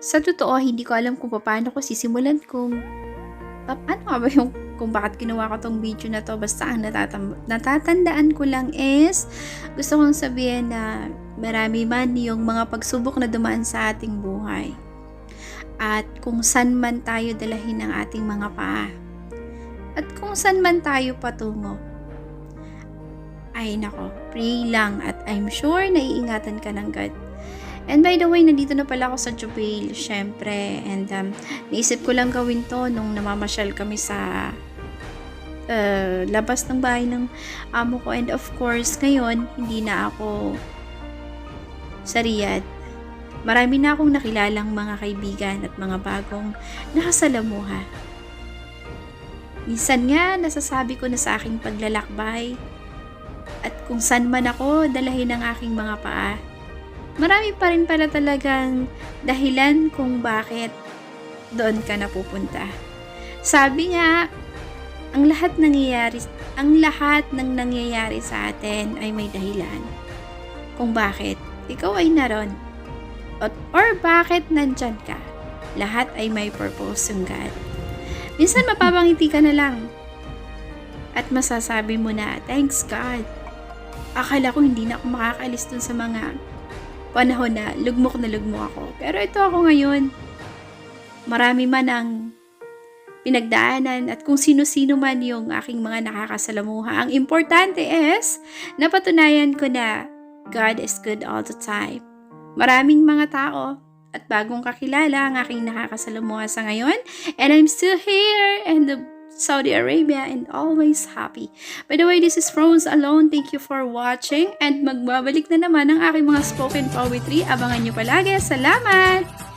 sa totoo, hindi ko alam kung paano ko sisimulan kung pa- ano nga ba yung kung bakit ginawa ko tong video na to. Basta ang natatam- natatandaan ko lang is gusto kong sabihin na marami man yung mga pagsubok na dumaan sa ating buhay. At kung saan man tayo dalahin ng ating mga paa. At kung saan man tayo patungo. Ay nako, pray lang at I'm sure naiingatan ka ng God. And by the way, nandito na pala ako sa Jubail, syempre. And um, naisip ko lang gawin to nung namamasyal kami sa uh, labas ng bahay ng amo ko. And of course, ngayon, hindi na ako sa Riyadh. Marami na akong nakilalang mga kaibigan at mga bagong nakasalamuha. Minsan nga, nasasabi ko na sa aking paglalakbay at kung saan man ako dalahin ng aking mga paa marami pa rin pala talagang dahilan kung bakit doon ka napupunta. Sabi nga, ang lahat nangyayari, ang lahat ng nangyayari sa atin ay may dahilan. Kung bakit ikaw ay naron. At, or bakit nandyan ka. Lahat ay may purpose yung God. Minsan mapapangiti ka na lang. At masasabi mo na, thanks God. Akala ko hindi na ako makakalis dun sa mga panahon na lugmok na lugmok ako. Pero ito ako ngayon. Marami man ang pinagdaanan at kung sino-sino man yung aking mga nakakasalamuha. Ang importante is, napatunayan ko na God is good all the time. Maraming mga tao at bagong kakilala ang aking nakakasalamuha sa ngayon. And I'm still here and the Saudi Arabia and always happy. By the way, this is Rose Alone. Thank you for watching and magbabalik na naman ang aking mga spoken poetry. Abangan nyo palagi. Salamat!